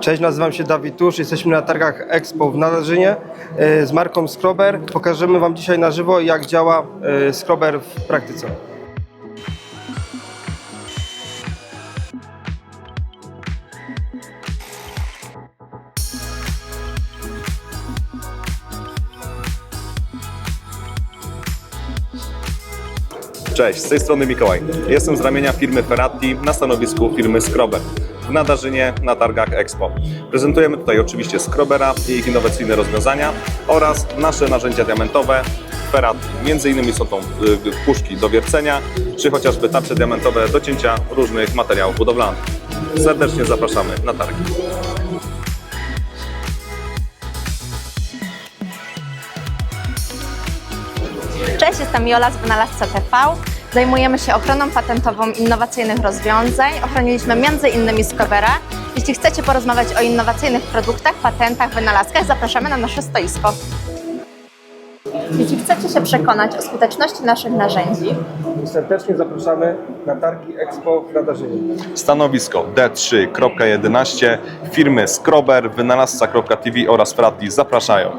Cześć, nazywam się Dawid Tusz, jesteśmy na targach Expo w Nadarzynie e, z marką Scrubber. Pokażemy Wam dzisiaj na żywo, jak działa e, Scrubber w praktyce. Cześć, z tej strony Mikołaj. Jestem z ramienia firmy Ferrati na stanowisku firmy Scrober w Nadarzynie na targach Expo. Prezentujemy tutaj oczywiście Scrobera i ich innowacyjne rozwiązania oraz nasze narzędzia diamentowe Ferrati. Między innymi są to y, puszki do wiercenia, czy chociażby tarcze diamentowe do cięcia różnych materiałów budowlanych. Serdecznie zapraszamy na targi. Cześć, jestem Jola z Wynalazca TV. Zajmujemy się ochroną patentową innowacyjnych rozwiązań. Ochroniliśmy m.in. Scobera. Jeśli chcecie porozmawiać o innowacyjnych produktach, patentach, wynalazkach, zapraszamy na nasze stoisko. Jeśli chcecie się przekonać o skuteczności naszych narzędzi, Serdecznie zapraszamy na targi Expo w Nadarzynie. Stanowisko D3.11 firmy Scrober, wynalazca.tv oraz Ferrati zapraszają.